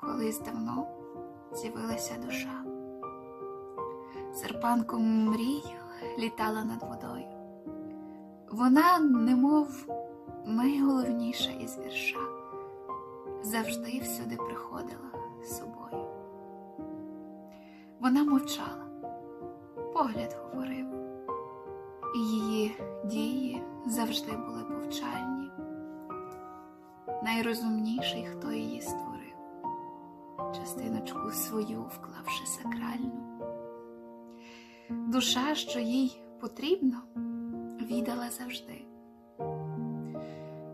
колись давно з'явилася душа. Серпанком мрій літала над водою. Вона, немов найголовніша із вірша, завжди всюди приходила з собою. Вона мовчала, погляд говорив, і її дії завжди були повчальні. Найрозумніший, хто її створив, частиночку свою вклавши сакральну. Душа, що їй потрібно, віддала завжди.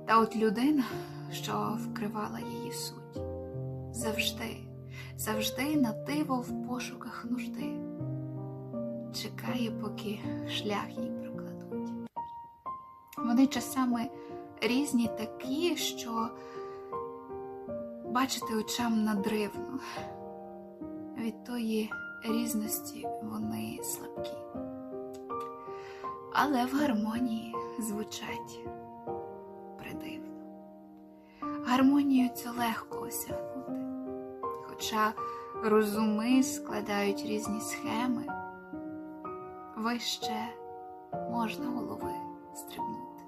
Та от людина, що вкривала її суть, завжди, завжди нативо в пошуках нужди, чекає, поки шлях їй прокладуть. Вони часами різні такі, що бачити очам надривно. Від тої різності вони слабкі, але в гармонії звучать придивно. Гармонію цю легко осягнути, хоча розуми складають різні схеми, вище можна голови стрибнути.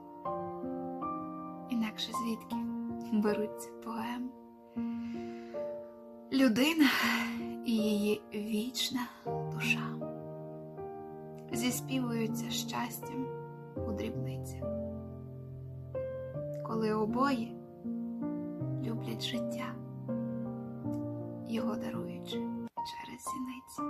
Інакше звідки беруться поеми? Людина і її вічна душа зіспівуються щастям у дрібницях, коли обоє люблять життя, його даруючи через зіниці.